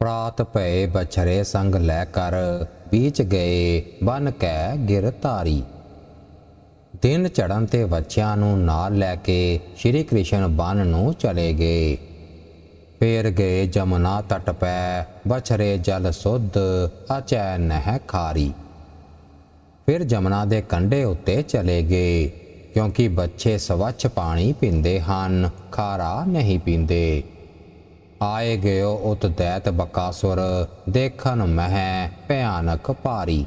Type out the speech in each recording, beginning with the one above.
ਪ੍ਰਾਤ ਭਏ ਬਛਰੇ ਸੰਗ ਲੈ ਕਰ, ਬੀਚ ਗਏ ਬਨ ਕੈ ਗਿਰ ਧਾਰੀ। ਦਿਨ ਚੜਨ ਤੇ ਬੱਚਿਆਂ ਨੂੰ ਨਾਲ ਲੈ ਕੇ ਸ਼੍ਰੀ ਕ੍ਰਿਸ਼ਨ ਬਨ ਨੂੰ ਚਲੇ ਗਏ। ਫੇਰ ਗਏ ਜਮਨਾ ਤਟ ਪੈ, ਬਛਰੇ ਜਲ ਸੁਧ, ਅਚੈ ਨਹਿ ਖਾਰੀ। ਫਿਰ ਜਮਨਾ ਦੇ ਕੰਢੇ ਉੱਤੇ ਚਲੇ ਗਏ, ਕਿਉਂਕਿ ਬੱਚੇ ਸਵੱਛ ਪਾਣੀ ਪੀਂਦੇ ਹਨ, ਖਾਰਾ ਨਹੀਂ ਪੀਂਦੇ। ਆਏ ਗਇਓ ਉਤ ਦੈਤ ਬਕਾਸੁਰ, ਦੇਖਨ ਮਹਿ ਭਿਆਨਕ ਭਾਰੀ।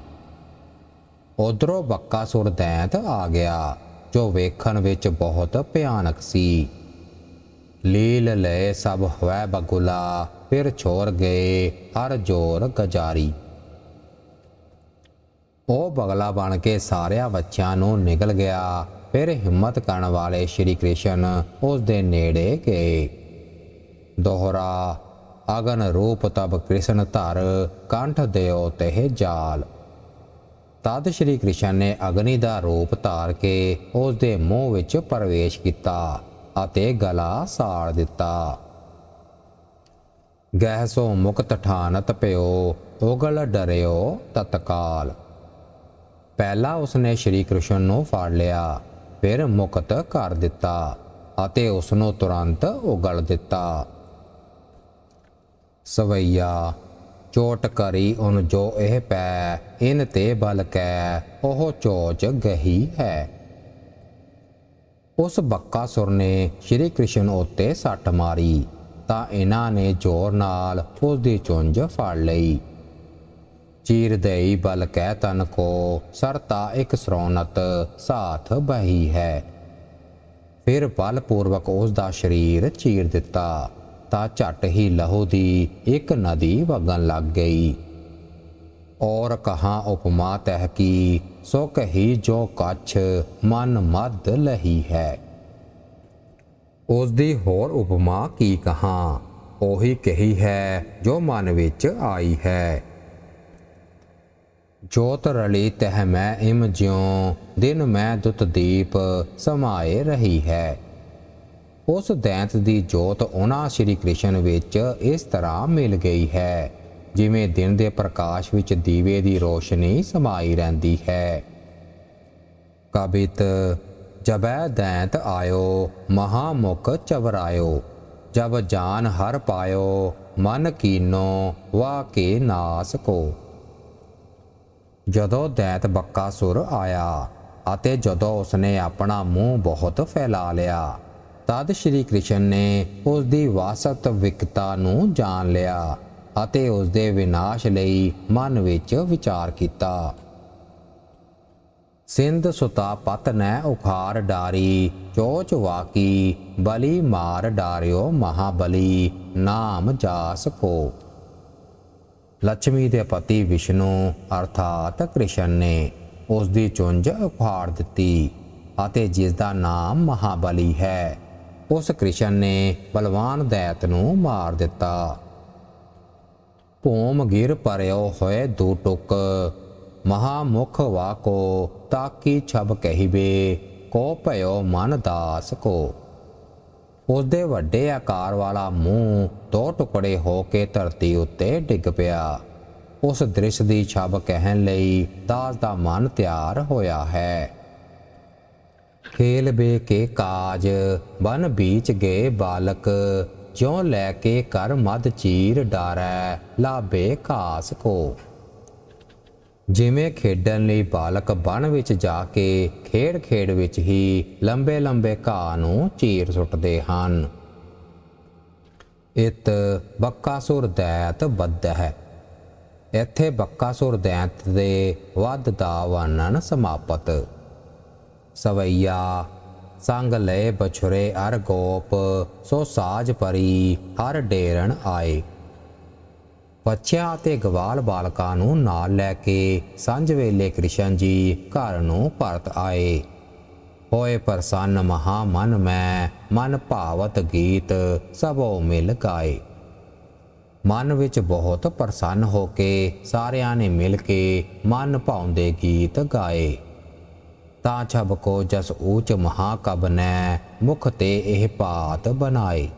ਉਧਰੋਂ ਬਕਾਸੁਰ ਦੈਤ ਆ ਗਿਆ, ਜੋ ਵੇਖਣ ਵਿੱਚ ਬਹੁਤ ਭਿਆਨਕ ਸੀ। ਲੀਲ ਲਏ ਸਭ ਹੋਇ ਬਗੁਲਾ, ਫਿਰ ਛੋਰ ਗਏ ਹਰ ਜੋਰ ਗਜਾਰੀ। ਉਹ ਬਗਲਾ ਬਣ ਕੇ ਸਾਰਿਆਂ ਬੱਚਿਆਂ ਨੂੰ ਨਿਕਲ ਗਿਆ, ਫਿਰ ਹਿੰਮਤ ਕਰਨ ਵਾਲੇ ਸ਼੍ਰੀ ਕ੍ਰਿਸ਼ਨ ਉਸ ਦੇ ਨੇੜੇ ਗਏ। ਦੋਹਰਾ, ਅਗਨ ਰੂਪ ਤਬ ਕ੍ਰਿਸ਼ਨ ਧਰ, ਕੰਠ ਦਿਓ ਤਹਿ ਜਾਲ। ਤਦ ਸ਼੍ਰੀ ਕ੍ਰਿਸ਼ਨ ਨੇ ਅਗਨੀ ਦਾ ਰੂਪ ਧਾਰ ਕੇ ਉਸ ਦੇ ਮੂੰਹ ਵਿੱਚ ਪ੍ਰਵੇਸ਼ ਕੀਤਾ ਅਤੇ ਗਲਾ ਸਾੜ ਦਿੱਤਾ। ਗਹਿਸੋ ਮੁਕਤ ਠਾਨਤ ਪਿਓ ਉਗਲ ਡਰਿਓ ਤਤਕਾਲ। ਪਹਿਲਾ ਉਸਨੇ ਸ਼੍ਰੀ ਕ੍ਰਿਸ਼ਨ ਨੂੰ ਫੜ ਲਿਆ, ਫਿਰ ਮੁਕਤ ਕਰ ਦਿੱਤਾ ਅਤੇ ਉਸ ਨੂੰ ਤੁਰੰਤ ਉਗਲ ਦਿੱਤਾ। ਸਵਈਆ, ਚੋਟ ਕਰੀ ਉਨ ਜੋ ਇਹ ਪੈ, ਇਨ ਤੇ ਬਲ ਕੈ, ਉਹ ਚੋਚ ਗਹੀ ਹੈ। ਉਸ ਬੱਕਾਸੁਰ ਨੇ ਸ਼੍ਰੀ ਕ੍ਰਿਸ਼ਨ ਉੱਤੇ ਸੱਟ ਮਾਰੀ, ਤਾਂ ਇਹਨਾਂ ਨੇ ਜ਼ੋਰ ਨਾਲ ਉਸ ਦੀ ਚੁੰਝ ਫੜ ਲਈ। ਚੀਰ ਦੇਈ ਬਲ ਕਹਿ ਤਨ ਕੋ ਸਰਤਾ ਇੱਕ ਸਰੋਨਤ ਸਾਥ ਬਹੀ ਹੈ। ਫਿਰ ਬਲ ਪੂਰਵਕ ਉਸ ਦਾ ਸਰੀਰ ਚੀਰ ਦਿੱਤਾ। ਤਾਂ ਝਟ ਹੀ ਲਹੂ ਦੀ ਇੱਕ ਨਦੀ ਵਗਣ ਲੱਗ ਗਈ। ਔਰ ਕਹਾ ਉਪਮਾ ਤਹਿ ਕੀ, ਸੋ ਕਹੀ ਜੋ ਕੱਛ ਮਨ ਮਦ ਲਹੀ ਹੈ। ਉਸ ਦੀ ਹੋਰ ਉਪਮਾ ਕੀ ਕਹਾ, ਉਹੀ ਕਹੀ ਹੈ ਜੋ ਮਨ ਵਿੱਚ ਆਈ ਹੈ। ਜੋਤ ਰਲੀ ਤਹਿ ਮੈਂ ਇਮ ਜਿਉ, ਦਿਨ ਮੈਂ ਦੁਤ ਦੀਪ ਸਮਾਏ ਰਹੀ ਹੈ। ਉਸ ਦੈਂਤ ਦੀ ਜੋਤ ਉਹਨਾਂ ਸ਼੍ਰੀ ਕ੍ਰਿਸ਼ਨ ਵਿੱਚ ਇਸ ਤਰ੍ਹਾਂ ਮਿਲ ਗਈ ਹੈ, ਜਿਵੇਂ ਦਿਨ ਦੇ ਪ੍ਰਕਾਸ਼ ਵਿੱਚ ਦੀਵੇ ਦੀ ਰੋਸ਼ਨੀ ਸਮਾਈ ਰਹਿੰਦੀ ਹੈ। ਕਬਿਤ, ਜਬੈ ਦੈਂਤ ਆਇਓ, ਮਹਾਮੁਖ ਚਵਰਾਇਓ, ਜਬ ਜਾਨ ਹਰ ਪਾਇਓ, ਮਨ ਕੀਨੋ, ਵਾ ਕੇ ਨਾਸ ਕੋ। ਜਦੋਂ ਦੈਤ ਬੱਕਾਸੁਰ ਆਇਆ ਅਤੇ ਜਦੋਂ ਉਸਨੇ ਆਪਣਾ ਮੂੰਹ ਬਹੁਤ ਫੈਲਾ ਲਿਆ ਤਦ ਸ਼੍ਰੀ ਕ੍ਰਿਸ਼ਨ ਨੇ ਉਸ ਦੀ ਵਾਸਤਵਿਕਤਾ ਨੂੰ ਜਾਣ ਲਿਆ ਅਤੇ ਉਸ ਦੇ ਵਿਨਾਸ਼ ਲਈ ਮਨ ਵਿੱਚ ਵਿਚਾਰ ਕੀਤਾ। ਸਿੰਧ ਸੁਤਾ ਪਤ ਨੈ ਉਖਾਰ ਡਾਰੀ, ਚੋਚ ਵਾਕੀ, ਬਲੀ ਮਾਰ ਡਾਰਿਓ ਮਹਾਬਲੀ, ਨਾਮ ਜਾਸ ਕੋ। ਲక్ష్ਮੀ ਦੇ ਪਤੀ ਵਿਸ਼ਨੂੰ ਅਰਥਾਤ ਕ੍ਰਿਸ਼ਨ ਨੇ ਉਸ ਦੀ ਚੁੰਝ ਉਖਾੜ ਦਿੱਤੀ ਅਤੇ ਜਿਸ ਦਾ ਨਾਮ ਮਹਾਬਲੀ ਹੈ। ਉਸ ਕ੍ਰਿਸ਼ਨ ਨੇ ਬਲਵਾਨ ਦੈਤ ਨੂੰ ਮਾਰ ਦਿੱਤਾ। ਭੂਮ ਗਿਰ ਪਰਿਓ ਹੋਏ ਦੂ ਟੁਕ। ਮਹਾਮੁਖ ਵਾਕੋ ਤਾਕੀ ਛਬ ਕਹੀਵੇ, ਕੋ ਭਇਓ ਮਨ ਦਾਸ ਕੋ। ਉਸ ਦੇ ਵੱਡੇ ਆਕਾਰ ਵਾਲਾ ਮੂੰਹ ਦੋ ਟੁਕੜੇ ਹੋ ਕੇ ਧਰਤੀ ਉੱਤੇ ਡਿੱਗ ਪਿਆ। ਉਸ ਦ੍ਰਿਸ਼ ਦੀ ਛਬ ਕਹਿਣ ਲਈ ਦਾਸ ਦਾ ਮਨ ਤਿਆਰ ਹੋਇਆ ਹੈ। ਖੇਲ ਬੇ ਕੇ ਕਾਜ, ਬਨ ਬੀਚ ਗਏ ਬਾਲਕ, ਜਿਉ ਲੈ ਕੇ ਕਰ ਮਦ ਚੀਰ ਡਾਰੈ ਲਾਬੇ ਘਾਸ ਕੋ। ਜਿਵੇਂ ਖੇਡਣ ਲਈ ਬਾਲਕ ਬਣ ਵਿੱਚ ਜਾ ਕੇ ਖੇਡ-ਖੇਡ ਵਿੱਚ ਹੀ ਲੰਬੇ-ਲੰਬੇ ਘਾਹ ਨੂੰ ਚੀਰ ਸੁੱਟਦੇ ਹਨ। ਇਤ ਬੱਕਾਸੁਰ ਦੈਤ ਬੱਧ ਹੈ ਇੱਥੇ ਬੱਕਾਸੁਰ ਦੈਤ ਦੇ ਵੱਧ ਦਾ ਵਰਣਨ ਸਮਾਪਤ। ਸਵਈਆ, ਸੰਗ ਲਏ ਬਛੁਰੇ ਅਰ ਗੋਪ, ਸੋ ਸਾਜ ਪਰੀ ਹਰ ਡੇਰਣ ਆਏ। ਬੱਚਿਆਂ ਅਤੇ ਗਵਾਲ ਬਾਲਕਾਂ ਨੂੰ ਨਾਲ ਲੈ ਕੇ ਸਾਂਝ ਵੇਲੇ ਕ੍ਰਿਸ਼ਨ ਜੀ ਘਰ ਨੂੰ ਪਰਤ ਆਏ। ਹੋਏ ਪ੍ਰਸੰਨ ਮਹਾ ਮਨ ਮੈਂ, ਮਨ ਭਾਵਤ ਗੀਤ ਸਭੋ ਮਿਲ ਗਾਏ। ਮਨ ਵਿੱਚ ਬਹੁਤ ਪ੍ਰਸੰਨ ਹੋ ਕੇ ਸਾਰਿਆਂ ਨੇ ਮਿਲ ਕੇ ਮਨ ਭਾਉਂਦੇ ਗੀਤ ਗਾਏ। ਤਾਂ ਛਬ ਕੋ ਜਸ ਊਚ ਮਹਾ ਨੇ ਨੈ ਮੁਖ ਤੇ ਇਹ ਪਾਤ ਬਨਾਏ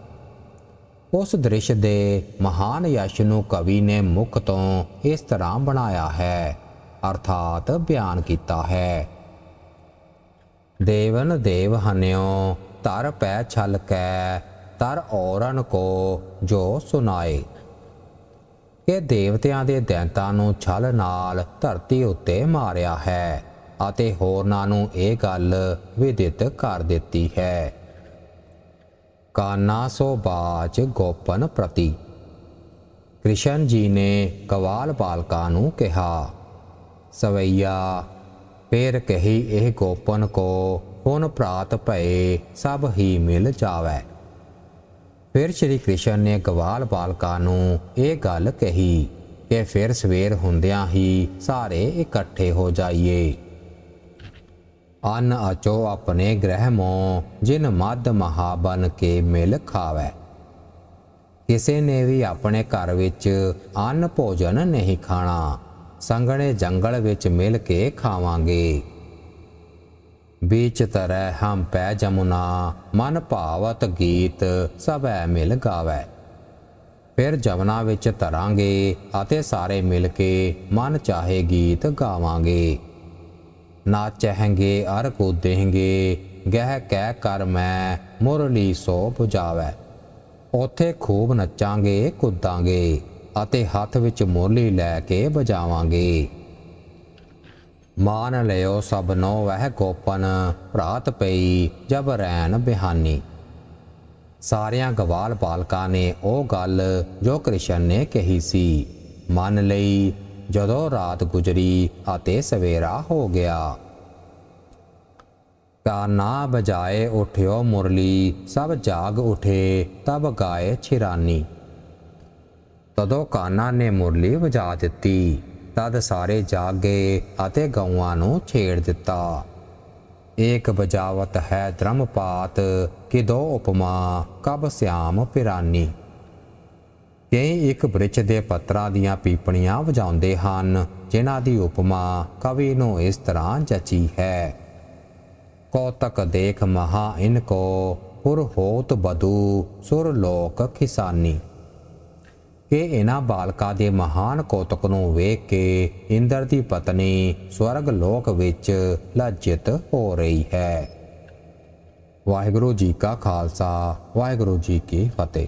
ਉਸ ਦ੍ਰਿਸ਼ ਦੇ ਮਹਾਨ ਯਸ਼ ਨੂੰ ਕਵੀ ਨੇ ਮੁੱਖ ਤੋਂ ਇਸ ਤਰ੍ਹਾਂ ਬਣਾਇਆ ਹੈ, ਅਰਥਾਤ ਬਿਆਨ ਕੀਤਾ ਹੈ। ਦੇਵਨ ਦੇਵ ਹਨਿਓ, ਤਰ ਪੈ ਛਲ ਕੈ, ਤਰ ਔਰਨ ਕੋ ਜੋ ਸੁਨਾਏ। ਕਿ ਦੇਵਤਿਆਂ ਦੇ ਦੈਂਤਾਂ ਨੂੰ ਛਲ ਨਾਲ ਧਰਤੀ ਉੱਤੇ ਮਾਰਿਆ ਹੈ। ਅਤੇ ਹੋਰਨਾਂ ਨੂੰ ਇਹ ਗੱਲ ਵਿਦਿਤ ਕਰ ਦਿੱਤੀ ਹੈ। ਕਾਨਾ ਸੋ ਬਾਚ ਗੋਪਨ ਪ੍ਰਤੀ। ਕ੍ਰਿਸ਼ਨ ਜੀ ਨੇ ਕਵਾਲ ਬਾਲਕਾਂ ਨੂੰ ਕਿਹਾ, ਸਵਈਆ, ਫੇਰ ਕਹੀ ਇਹ ਗੋਪਨ ਕੋ ਹੁਣ ਪ੍ਰਾਤ ਭਏ ਸਭ ਹੀ ਮਿਲ ਜਾਵੇ। ਫਿਰ ਸ਼੍ਰੀ ਕ੍ਰਿਸ਼ਨ ਨੇ ਗਵਾਲ ਬਾਲਕਾਂ ਨੂੰ ਇਹ ਗੱਲ ਕਹੀ ਕਿ ਫਿਰ ਸਵੇਰ ਹੁੰਦਿਆਂ ਹੀ ਸਾਰੇ ਇਕੱਠੇ ਹੋ ਜਾਈਏ। ਅਨ ਅਚੋ ਆਪਣੇ ਗ੍ਰਹਿ ਮੋ ਜਿਨ ਮਦ ਮਹਾਬਨ ਕੇ ਮਿਲ ਖਾਵੇ ਕਿਸੇ ਨੇ ਵੀ ਆਪਣੇ ਘਰ ਵਿੱਚ ਅੰਨ ਭੋਜਨ ਨਹੀਂ ਖਾਣਾ ਸੰਗਣੇ ਜੰਗਲ ਵਿੱਚ ਮਿਲ ਕੇ ਖਾਵਾਂਗੇ बीच तरह हम पै जमुना ਮਨ ਭਾਵਤ ਗੀਤ ਸਭੈ ਮਿਲ ਗਾਵੇ ਫਿਰ ਜਮਨਾ ਵਿੱਚ ਤਰਾਂਗੇ ਅਤੇ ਸਾਰੇ ਮਿਲ ਕੇ ਮਨ ਚਾਹੇ ਗੀਤ ਗਾਵਾਂਗੇ ਨਾਚਹਿੰਗੇ ਅਰ ਕੂਦੇਂਗੇ ਗਹਿ ਕਹਿ ਕਰ ਮੈਂ, ਮੁਰਲੀ ਸੋ 부ਜਾਵੇ ਉਥੇ ਖੂਬ ਨੱਚਾਂਗੇ, ਕੁੱਦਾਂਗੇ, ਅਤੇ ਹੱਥ ਵਿੱਚ ਮੁਰਲੀ ਲੈ ਕੇ ਵਜਾਵਾਂਗੇ। ਮਾਨ ਲਿਓ ਸਭਨੋ ਵਹਿ ਗੋਪਨ, ਭਰਾਤ ਪਈ ਜਬ ਰੈਨ ਬਿਹਾਨੀ। ਸਾਰਿਆਂ ਗਵਾਲ ਬਾਲਕਾਂ ਨੇ ਉਹ ਗੱਲ ਜੋ ਕ੍ਰਿਸ਼ਨ ਨੇ ਕਹੀ ਸੀ। ਮੰਨ ਲਈ ਜਦੋਂ ਰਾਤ ਗੁਜਰੀ ਅਤੇ ਸਵੇਰਾ ਹੋ ਗਿਆ। ਕਾਨਾ ਬਜਾਏ ਉਠਿਓ ਮੁਰਲੀ, ਸਭ ਜਾਗ ਉਠੇ, ਤਬ ਗਾਏ ਛਿਰਾਨੀ। ਤਦੋਂ ਕਾਨਾ ਨੇ ਮੁਰਲੀ ਵਜਾ ਦਿੱਤੀ, ਤਦ ਸਾਰੇ ਜਾਗ ਗਏ ਅਤੇ ਗਊਆਂ ਨੂੰ ਛੇੜ ਦਿੱਤਾ। ਏਕ ਬਜਾਵਤ ਹੈ ਧਰਮਪਾਤ ਕਿ ਦੋ ਉਪਮਾ, ਕਬ ਸਿਆਮ ਪਿਰਾਨੀ। ਕਈ ਇੱਕ ਬ੍ਰਿਛ ਦੇ ਪੱਤਰਾਂ ਦੀਆਂ ਪੀਪਣੀਆਂ ਵਜਾਉਂਦੇ ਹਨ, ਜਿਨ੍ਹਾਂ ਦੀ ਉਪਮਾ ਕਵੀ ਨੂੰ ਇਸ ਤਰ੍ਹਾਂ ਜਚੀ ਹੈ। ਕੌਤਕ ਦੇਖ ਮਹਾ ਇਨ ਕੋ, ਪੁਰ ਹੋਤ ਬਦੂ ਸੁਰ ਲੋਕ ਖਿਸਾਨੀ। ਕਿ ਇਹਨਾਂ ਬਾਲਕਾਂ ਦੇ ਮਹਾਨ ਕੌਤਕ ਨੂੰ ਵੇਖ ਕੇ ਇੰਦਰ ਦੀ ਪਤਨੀ ਸਵਰਗ ਲੋਕ ਵਿੱਚ ਲੱਜਿਤ ਹੋ ਰਹੀ ਹੈ। ਵਾਹਿਗੁਰੂ ਜੀ ਕਾ ਖਾਲਸਾ, ਵਾਹਿਗੁਰੂ ਜੀ ਕੀ ਫਤਿਹ।